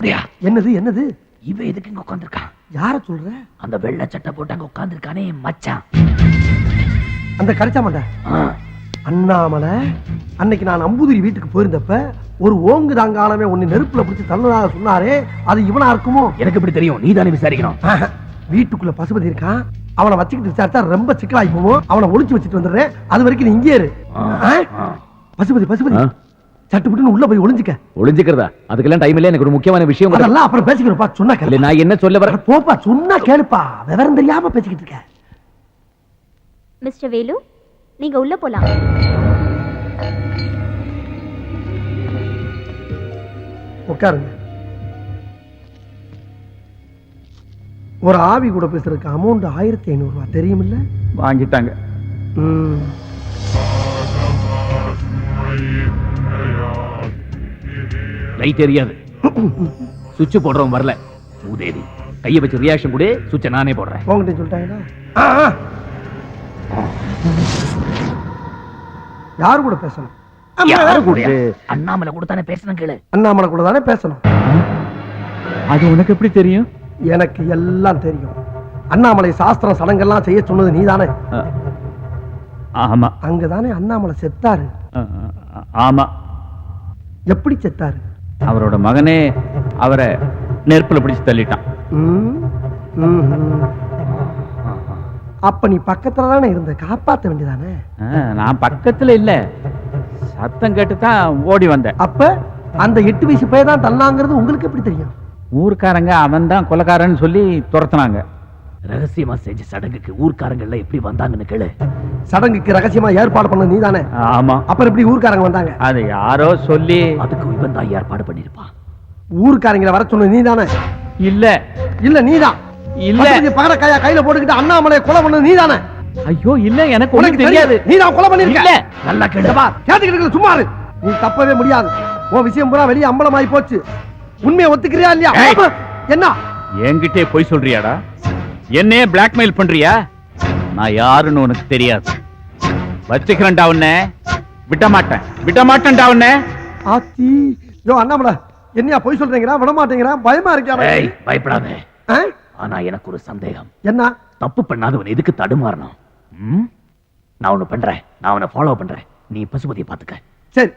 பசுபதியா என்னது என்னது? இவன் எதுக்கு இங்க உட்காந்துருக்கான் யார சொல்ற? அந்த வெள்ளை சட்டை போட்டு அங்க உட்காந்துருக்கானே மச்சான். அந்த கரைச்சா மாட்டேன் அண்ணாமலை அன்னைக்கு நான் அம்புதிரி வீட்டுக்கு போயிருந்தப்ப ஒரு ஓங்கு தாங்காலமே உன்னை நெருப்புல பிடிச்சி தள்ளதாக சொன்னாரே அது இவனா இருக்குமோ? எனக்கு எப்படி தெரியும் நீ தானே விசாரிக்கணும் வீட்டுக்குள்ள பசுபதி இருக்கான் அவனை வச்சுக்கிட்டு விசாரிச்சா ரொம்ப சிக்கலாகி போவோம் அவனை ஒளிச்சு வச்சுட்டு வந்துடுறேன். அது வரைக்கும் நீ இங்கே இரு? பசுபதி பசுபதி. ஆ? சட்டுப்புட்டுன்னு உள்ள போய் ஒளிஞ்சுக்க. ஒளிஞ்சுக்கிறதா? அதுக்கெல்லாம் டைம் இல்ல எனக்கு ஒரு முக்கியமான விஷயம். அதெல்லாம் அப்புறம் பேசிக்கிறப்பா சொன்னா இல்ல கேளு நான் என்ன சொல்ல வர போப்பா சொன்னா கேளுப்பா. விவரம் தெரியாம பேசிக்கிட்டு இருக்க. மிஸ்டர் வேலு நீங்க உள்ள போலாம். உட்காருங்க. ஒரு ஆவி கூட பேசுறதுக்கு அமௌண்ட் ஆயிரத்தி ஐநூறு ரூபாய் தெரியுமில்ல? வாங்கிட்டாங்க. ம். லைட் எரியாது சுவிட்ச் போடுறவன் வரல. மூதேவி கைய வச்சு ரியாக்ஷன் கொடு சுவிட்ச நானே போடுறேன். உங்ககிட்ட சொல்லிட்டாங்களா. யாரு கூட பேசணும்? யாரு கூட? அண்ணாமலை கூட தானே பேசணும் கேளு. அண்ணாமலை கூட தானே பேசணும்? அது உனக்கு எப்படி தெரியும்? எனக்கு எல்லாம் தெரியும். அண்ணாமலை சாஸ்திரம் சடங்கெல்லாம் செய்ய சொன்னது நீதானே? ஆமா. அங்கதானே அண்ணாமலை செத்தாரு. ஆமா. எப்படி செத்தாரு? அவரோட மகனே அவரை நெருப்புல பிடிச்சு தள்ளிட்டான். அப்ப நீ பக்கத்துல தானே இருந்த? காப்பாத்த வேண்டியதானே? நான் பக்கத்துல இல்ல. சத்தம் கேட்டு தான் ஓடி வந்தேன். அப்ப அந்த எட்டு வயசு பையன் தான் தள்ளாங்கிறது உங்களுக்கு எப்படி தெரியும்? ஊர்க்காரங்க அவன் தான் கொலக்காரன்னு சொல்லி துரத்துனாங்க. ரகசியமா செஞ்ச சடங்குக்கு ஊர்க்காரங்க எல்லாம் எப்படி வந்தாங்கன்னு கேளு. சடங்குக்கு ரகசியமா ஏற்பாடு பண்ண நீதானே? ஆமா. அப்புறம் எப்படி ஊர்க்காரங்க வந்தாங்க? அது யாரோ சொல்லி. அதுக்கு இவன் தான் ஏற்பாடு பண்ணிருப்பான் ஊர்க்காரங்களை வர சொன்னது நீதானே? இல்ல. இல்ல நீதான் இல்ல. பகடக்காயா கையில போட்டுக்கிட்டு அண்ணாமலையை கொலை பண்ணது நீதானே? ஐயோ இல்ல எனக்கு உனக்கு தெரியாது. தெரியாது நீதான் கொலை பண்ணிருக்க இல்ல. நல்லா கேளு. கேட்டுக்கிட்டு சும்மா இரு. நீ தப்பவே முடியாது. உன் விஷயம் பூரா வெளியே அம்பலமாயி போச்சு. உண்மையை ஒத்துக்கிறியா இல்லையா. என்ன? என்கிட்டே போய் சொல்றியாடா? என்னையே பிளாக்மெயில் பண்றியா? நான் யாருன்னு உனக்கு தெரியாது. வச்சுக்கிறேன்டா உன்னை. விட மாட்டேன் விட மாட்டேன்டா உன்னை. ஆத்தி யோ அண்ணாமலை என்னையா போய் சொல்றீங்களா? விட மாட்டேங்கிறா பயமா இருக்கியா ஏய் பயப்படாத? ஆனா எனக்கு ஒரு சந்தேகம். என்ன? தப்பு பண்ணாதவன் எதுக்கு தடுமாறணும்? நான் ஒண்ணு பண்றேன். நான் அவனை ஃபாலோ பண்றேன். நீ பசுபதியை பாத்துக்க சரி.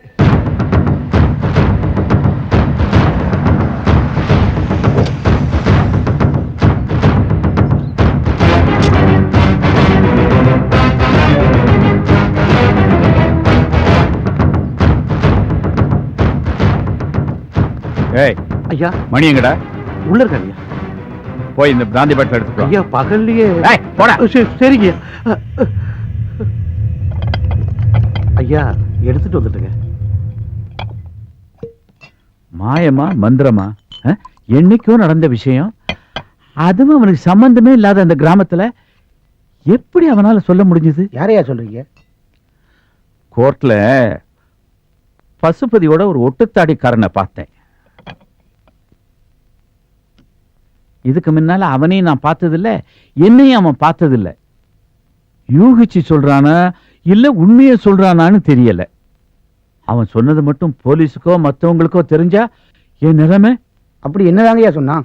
ஏய் ஐயா. மணி எங்கடா? உள்ள இருக்காங்க ஐயா. போய் இந்த பிராந்தி பாட்டில் எடுத்துக்கோ ஐயா பகல்லையே. ஏய், போடா. சரி, சரிங்க. ஐயா எடுத்துட்டு வந்துட்டுங்க. மாயமா மந்திரமா? என்னைக்கோ நடந்த விஷயம். அதுவும் அவனுக்கு சம்பந்தமே இல்லாத அந்த கிராமத்துல எப்படி அவனால சொல்ல முடிஞ்சது? யாரையா சொல்றீங்க? கோர்ட்ல பசுபதியோட ஒரு ஒட்டுத்தாடிக்காரனை பார்த்தேன். இதுக்கு முன்னால அவனையும் நான் பார்த்ததில்ல என்னையும் அவன் பார்த்ததில்ல. யூகிச்சு சொல்றானா இல்ல உண்மையை சொல்றானான்னு தெரியல. அவன் சொன்னது மட்டும் போலீஸுக்கோ மத்தவங்களுக்கோ தெரிஞ்சா என் நிலைமை? அப்படி என்னதாங்கய்யா சொன்னான்?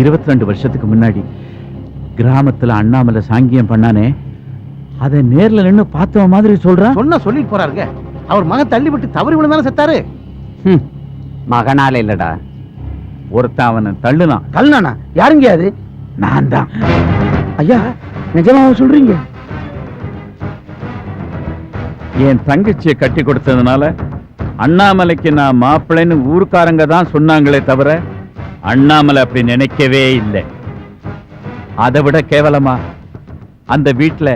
இருபத்தி ரெண்டு வருஷத்துக்கு முன்னாடி கிராமத்துல அண்ணாமலை சாங்கியம் பண்ணானே அதை நேர்ல நின்னு பார்த்தவன் மாதிரி சொல்றான் சொன்ன சொல்லிட்டு போறாருங்க. அவர் மகன் தள்ளி விட்டு தவறி விழுந்தானே செத்தாரு. மகனால இல்லடா. ஒருத்தன் அவனை தள்ளுனான். கல்னானா யாருங்க அது? நான் தான். ஐயா நிஜமாவா சொல்றீங்க? என் தங்கச்சியை கட்டி கொடுத்ததுனால அண்ணாமலைக்கு நான் மாப்பிள்ளைன்னு ஊர்க்காரங்க தான் சொன்னாங்களே தவிர அண்ணாமலை அப்படி நினைக்கவே இல்லை. அதை விட கேவலமா? அந்த வீட்டுல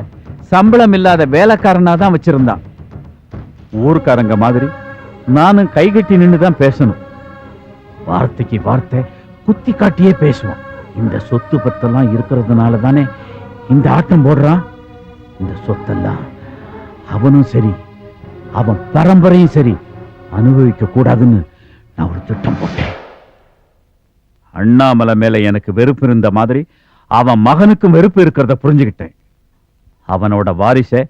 சம்பளம் இல்லாத வேலைக்காரனா தான் வச்சிருந்தான். ஊர்க்காரங்க மாதிரி நானும் கைகட்டி நின்று தான் பேசணும். வார்த்தைக்கு வார்த்தை குத்தி காட்டியே பேசுவான் இந்த சொத்து பத்தெல்லாம் இருக்கிறதுனால தானே இந்த ஆட்டம் போடுறான்? இந்த சொத்தெல்லாம் அவனும் சரி அவன் பரம்பரையும் சரி அனுபவிக்க கூடாதுன்னு நான் ஒரு திட்டம் போட்டேன். அண்ணாமலை மேல எனக்கு வெறுப்பு இருந்த மாதிரி அவன் மகனுக்கும் வெறுப்பு இருக்கிறத புரிஞ்சுக்கிட்டேன். அவனோட வாரிசை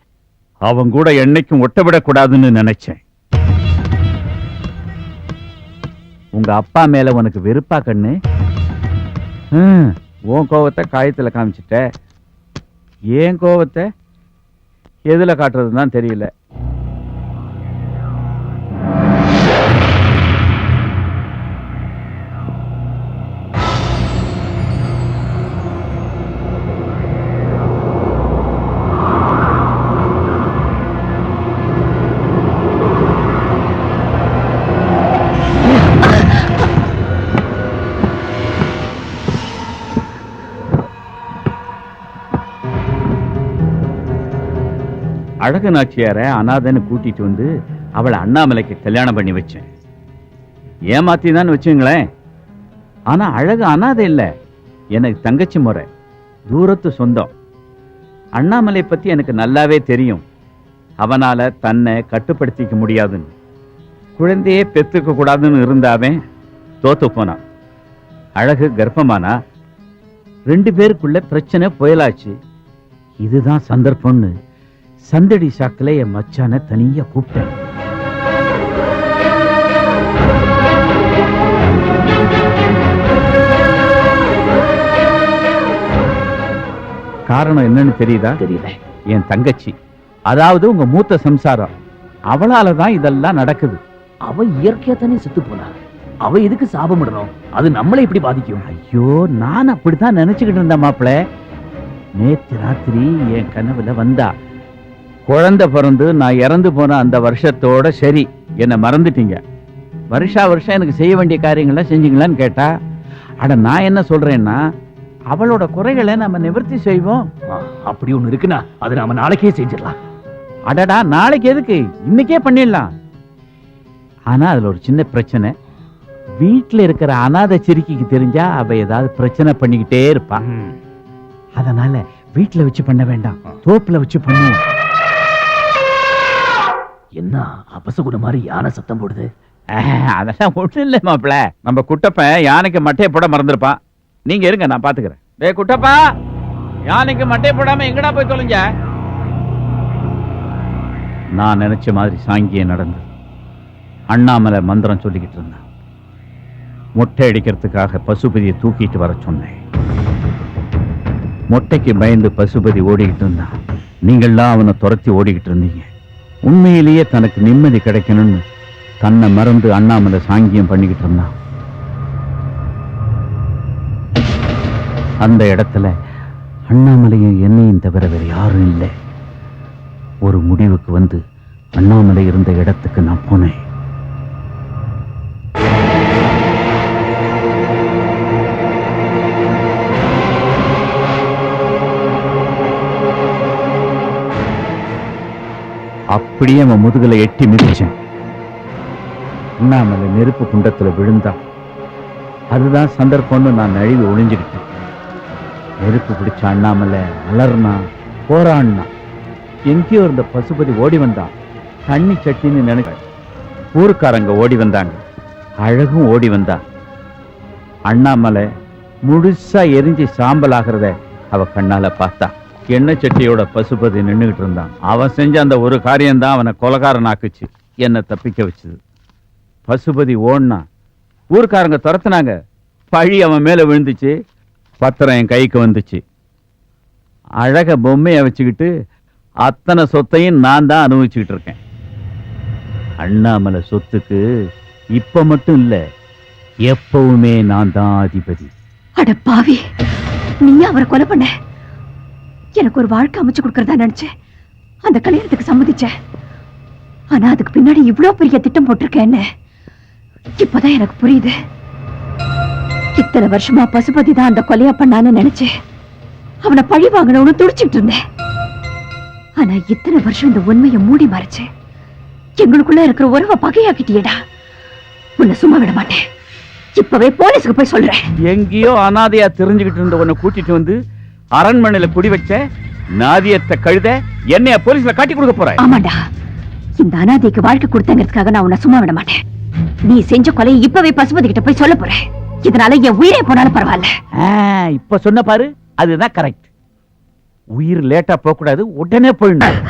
அவன் கூட என்னைக்கும் ஒட்ட விடக்கூடாதுன்னு நினைச்சேன். உங்க அப்பா மேல உனக்கு வெறுப்பா கண்ணு? உன் கோவத்தை காயத்துல காமிச்சிட்ட. ஏன் கோவத்தை? எதுல காட்டுறதுன்னு தான் தெரியல. அழகு நாச்சியார அனாதைன்னு கூட்டிட்டு வந்து அவளை அண்ணாமலைக்கு கல்யாணம் பண்ணி வச்சேன். ஏமாத்தி தான் வச்சுங்களேன். ஆனா அழகு அனாதை இல்லை. எனக்கு தங்கச்சி முறை. தூரத்து சொந்தம். அண்ணாமலை பத்தி எனக்கு நல்லாவே தெரியும். அவனால தன்னை கட்டுப்படுத்திக்க முடியாதுன்னு. குழந்தையே பெத்துக்க கூடாதுன்னு இருந்தாவே தோத்து போனான். அழகு கர்ப்பமானா? ரெண்டு பேருக்குள்ள பிரச்சனை புயலாச்சு. இதுதான் சந்தர்ப்பம்னு. சந்தடி சாக்குல என் மச்சான தனியா கூப்பிட்டேன். காரணம் என்னன்னு தெரியுதா? தெரியல. என் தங்கச்சி. அதாவது உங்க மூத்த சம்சாரம். அவளால தான் இதெல்லாம் நடக்குது. அவ இயற்கையா தானே செத்து போனா. அவ எதுக்கு சாபமிடணும் அது நம்மளை எப்படி பாதிக்கும்? ஐயோ நான் அப்படித்தான் நினைச்சுக்கிட்டு இருந்தேன் மாப்பிள. நேத்து ராத்திரி என் கனவுல வந்தா. குழந்தை பிறந்து நான் இறந்து போன அந்த வருஷத்தோட சரி. என்னை மறந்துட்டீங்க. வருஷா வருஷம் எனக்கு செய்ய வேண்டிய காரியங்கள்லாம் செஞ்சீங்களான்னு கேட்டா அட நான் என்ன சொல்றேன்னா அவளோட குறைகளை நம்ம நிவர்த்தி செய்வோம். அப்படி ஒண்ணு இருக்குன்னா அது நாம நாளைக்கே செஞ்சிடலாம். அடடா நாளைக்கு எதுக்கு? இன்னைக்கே பண்ணிடலாம். ஆனா அதுல ஒரு சின்ன பிரச்சனை. வீட்டுல இருக்கிற அனாதை சிறுக்கிக்கு தெரிஞ்சா அவ ஏதாவது பிரச்சனை பண்ணிக்கிட்டே இருப்பா. ம். அதனால வீட்டுல வச்சு பண்ண வேண்டாம். தோப்புல வச்சு பண்ணுவோம். என்ன அபசகுண மாதிரி யானை சத்தம் போடுது? ஆஹ், அதெல்லாம் ஒண்ணும் இல்லை மாப்பிள நம்ம குட்டப்பன் யானைக்கு மட்டையை போட மறந்துருப்பான் நீங்க இருங்க நான் பாத்துக்கிறேன். டேய் குட்டப்பா! யானைக்கு மட்டையை போடாம எங்கடா போய் தொலைஞ்ச? நான் நினைச்ச மாதிரி சாங்கிய நடந்து அண்ணாமலை மந்திரம் சொல்லிக்கிட்டு இருந்தான். மொட்டை அடிக்கிறதுக்காக பசுபதியை தூக்கிட்டு வர சொன்னேன். மொட்டைக்கு பயந்து பசுபதி ஓடிக்கிட்டு இருந்தான். நீங்கள்லாம் அவனை துரத்தி ஓடிக்கிட்டு இருந்தீங்க. உண்மையிலேயே தனக்கு நிம்மதி கிடைக்கணும்னு தன்னை மறந்து அண்ணாமலை சாங்கியம் பண்ணிக்கிட்டு இருந்தான். அந்த இடத்துல அண்ணாமலையும் என்னையும் தவிர வேறு யாரும் இல்லை. ஒரு முடிவுக்கு வந்து அண்ணாமலை இருந்த இடத்துக்கு நான் போனேன். அப்படியே அவன் முதுகில் எட்டி மிதிச்சேன். அண்ணாமலை நெருப்பு குண்டத்தில் விழுந்தான் அதுதான் சந்தர்ப்பம்னு நான் நழுவி ஒளிஞ்சுக்கிட்டேன். நெருப்பு பிடிச்ச அண்ணாமலை அலர்னா போராடினா எங்கேயோ இருந்த பசுபதி ஓடி வந்தான் தண்ணி சட்டின்னு நினைச்ச ஊருக்காரங்க ஓடி வந்தாங்க. அழகும் ஓடி வந்தா. அண்ணாமலை முழுசா எரிஞ்சு சாம்பல் ஆகிறத அவ கண்ணால பார்த்தா. எண்ணெய் சட்டியோட பசுபதி நின்னுகிட்டு இருந்தான். அவன் செஞ்ச அந்த ஒரு காரியம்தான் அவனை கொலகாரன் ஆக்குச்சு என்னை தப்பிக்க வச்சது. பசுபதி ஓடினா ஊருக்காரங்க துரத்துனாங்க. பழி அவன் மேல விழுந்துச்சு. பத்திரம் என் கைக்கு வந்துச்சு. அழக பொம்மையை வச்சுக்கிட்டு அத்தனை சொத்தையும் நான் தான் அனுபவிச்சுக்கிட்டு இருக்கேன். அண்ணாமலை சொத்துக்கு இப்ப மட்டும் இல்ல எப்பவுமே நான் தான் அதிபதி. அட பாவி நீ அவரை கொலை பண்ண. எனக்கு ஒரு வாழ்க்கை அமைச்சு கொடுக்கறதா நினைச்சேன். அந்த கல்யாணத்துக்கு சம்மதிச்சேன். ஆனா அதுக்கு பின்னாடி இவ்ளோ பெரிய திட்டம் போட்டிருக்கேன்னு இப்பதான் எனக்கு புரியுது. இத்தனை வருஷமா பசுபதி தான் அந்த கொலையா பண்ணான்னு நினைச்சேன் அவனை பழி வாங்கணும்னு துடிச்சிட்டு இருந்தேன். ஆனா இத்தனை வருஷம் இந்த உண்மையை மூடி மறைச்சு எங்களுக்குள்ள இருக்கிற உறவை பகையாக்கிட்டியடா. உன்னை சும்மா விட மாட்டேன். இப்பவே போலீஸுக்கு போய் சொல்றேன். எங்கேயோ அனாதையா தெரிஞ்சுக்கிட்டு இருந்த உன்னை கூட்டிட்டு வந்து அரண்மனையில குடி வச்ச நாதியத்தை கழுத என்னைய போலீஸ்ல காட்டி கொடுக்க போற. ஆமாண்டா. இந்த அனாதைக்கு வாழ்க்கை கொடுத்தங்கிறதுக்காக நான் உன்னை சும்மா விட மாட்டேன். நீ செஞ்ச கொலையை இப்பவே பசுபதி கிட்ட போய் சொல்ல போறேன் இதனால என் உயிரே போனாலும் பரவாயில்ல. ஆ, இப்ப சொன்ன பாரு அதுதான் கரெக்ட் உயிர் லேட்டா போக கூடாது உடனே போயிடணும்.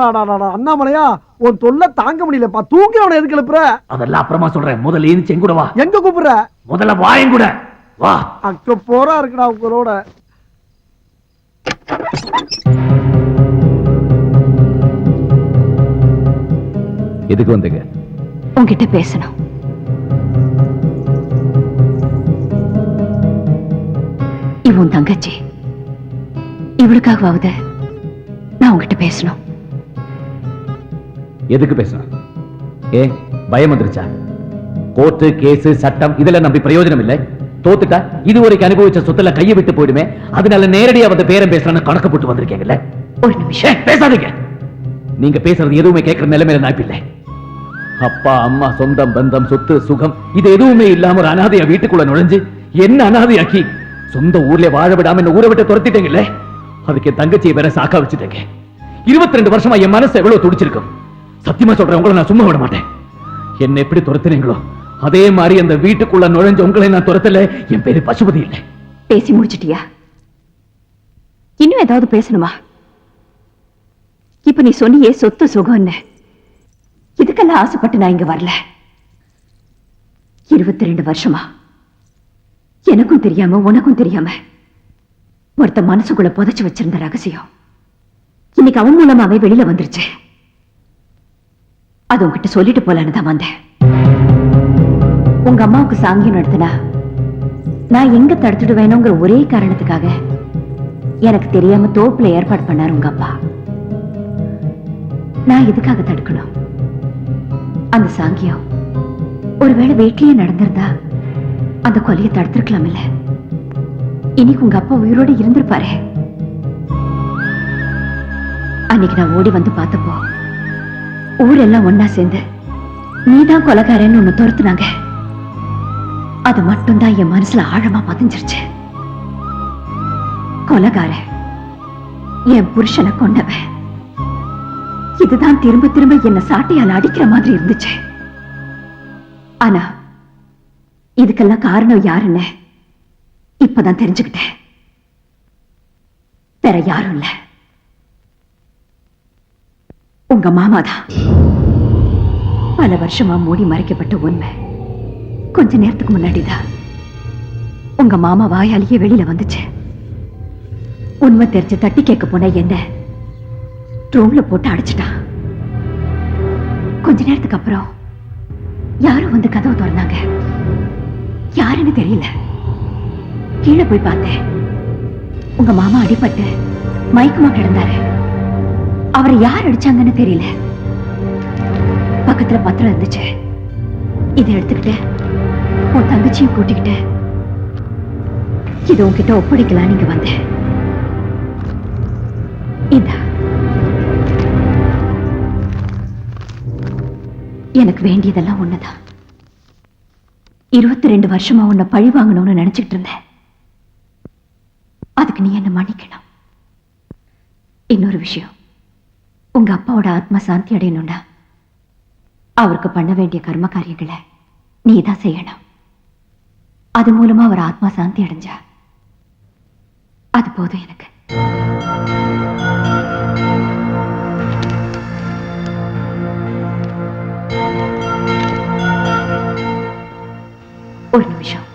அடாடாடாடாடா அண்ணாமலையா உன் தொல்லை தாங்க முடியலப்பா தூங்கிறவனை எதுக்கு எழுப்புற அதெல்லாம் அப்புறமா சொல்றேன் முதல்ல ஏஞ்சி என் வா எங்க கூப்பிடுற முதல்ல வாயும் கூட வா அக்க போறா இருக்குடா உங்களோட எதுக்கு வந்தீங்க உங்ககிட்ட பேசணும் இவன் தங்கச்சி இவளுக்காகவாவது நான் உன்கிட்ட பேசணும் எதுக்கு பேசணும் ஏ பயம் வந்துருச்சா? கோர்ட்டு கேஸ் சட்டம் இதெல்லாம் நம்பி பிரயோஜனம் இல்லை. தோத்துட்டா? இதுவரைக்கும் அனுபவிச்ச சொத்துல கையை விட்டு போயிடுமே. அதனால நேரடியா வந்து பேரம் பேசலாம்னு கணக்கு போட்டு வந்திருக்கீங்கல்ல? ஒரு நிமிஷம். பேசாதீங்க. நீங்க பேசுறது எதுவுமே கேட்கிற நிலைமையில நான் இல்லை. அப்பா அம்மா சொந்தம் பந்தம் சொத்து சுகம் இது எதுவுமே இல்லாம ஒரு அனாதையா வீட்டுக்குள்ள நுழைஞ்சு என்ன அனாதையாக்கி சொந்த ஊர்ல வாழ விடாம என்ன ஊரை விட்டு துரத்திட்டீங்கல்ல? அதுக்கு என் தங்கச்சியை வேற சாக்கா வச்சுட்டேங்க. இருபத்தி ரெண்டு வருஷமா என் மனசு எவ்வளவு துடிச்சிருக்கும்? சத்தியமா சொல்றேன் உங்களை நான் சும்மா விட மாட்டேன். என்ன எப்படி துரத்துறீங்களோ அதே மாதிரி அந்த வீட்டுக்குள்ள நுழைஞ்ச உங்களை நான் துரத்தல என் பேரு பசுபதி இல்லை. பேசி முடிச்சிட்டியா? இன்னும் ஏதாவது பேசணுமா? இப்ப நீ சொன்னியே சொத்து சுகம் என்ன இதுக்கெல்லாம் ஆசைப்பட்டு நான் இங்க வரல. இருபத்தி ரெண்டு வருஷமா. எனக்கும் தெரியாம உனக்கும் தெரியாம ஒருத்த மனசுக்குள்ள புதைச்சு வச்சிருந்த ரகசியம். இன்னைக்கு அவன் மூலமாவே வெளியில வந்துருச்சு. அது உங்ககிட்ட சொல்லிட்டு போலான்னு தான் வந்தேன். உங்க அம்மாவுக்கு சாங்கியம் நடத்தினா நான் எங்க தடுத்துடுவேணுங்கிற ஒரே காரணத்துக்காக எனக்கு தெரியாம தோப்புல ஏற்பாடு பண்ணாரு உங்க அப்பா. நான் இதுக்காக தடுக்கணும்? அந்த சாங்கியம் ஒருவேளை வீட்லயே நடந்திருந்தா அந்த கொலையை தடுத்திருக்கலாம் இல்ல இன்னைக்கு உங்க அப்பா உயிரோட இருந்திருப்பாரு. அன்னைக்கு நான் ஓடி வந்து பார்த்தப்போ ஊரெல்லாம் ஒன்னா சேர்ந்து நீதான் கொலகாரன்னு ஒண்ணு துரத்துனாங்க. அது மட்டும்தான் என் மனசுல ஆழமா பதிஞ்சிருச்சு. கொலகார என் புருஷனை கொண்டவன் இதுதான் திரும்ப திரும்ப என்ன சாட்டையால் அடிக்கிற மாதிரி இருந்துச்சு. ஆனா இதுக்கெல்லாம் காரணம் யாருன்னு இப்பதான் தெரிஞ்சுக்கிட்டேன். வேற யாரும் இல்ல. உங்க மாமாதான். பல வருஷமா மூடி மறைக்கப்பட்ட உண்மை கொஞ்ச நேரத்துக்கு முன்னாடிதான் உங்க மாமா வாயாலேயே வெளியில வந்துச்சு. உண்மை தெரிஞ்சு தட்டி கேட்க போன என்ன ரூம்ல போட்டு அடைச்சிட்டான். கொஞ்ச நேரத்துக்கு அப்புறம் யாரும் வந்து கதவு திறந்தாங்க. யாருன்னு தெரியல. கீழே போய் பார்த்தேன். உங்க மாமா அடிபட்டு மயக்கமா கிடந்தாரு. அவரை யார் அடிச்சாங்கன்னு தெரியல. பக்கத்துல பத்திரம் இருந்துச்சு. இதை எடுத்துக்கிட்டு உன் தங்கச்சியும் கூட்டிக்கிட்டு இதை உன்கிட்ட ஒப்படைக்கலாம் நீங்க வந்தேன். இதா எனக்கு வேண்டியதெல்லாம் ஒண்ணுதான் இருபத்தி ரெண்டு வருஷமா உன்னை பழி வாங்கணும்னு நினைச்சிட்டு இருந்தேன். அதுக்கு நீ என்ன மன்னிக்கணும்? இன்னொரு விஷயம். உங்க அப்பாவோட ஆத்மா சாந்தி அடையணும்னா அவருக்கு பண்ண வேண்டிய கர்ம காரியங்களை நீ தான் செய்யணும். அது மூலமா அவர் ஆத்மா சாந்தி அடைஞ்சா அது போதும் எனக்கு. ஒரு நிமிஷம்.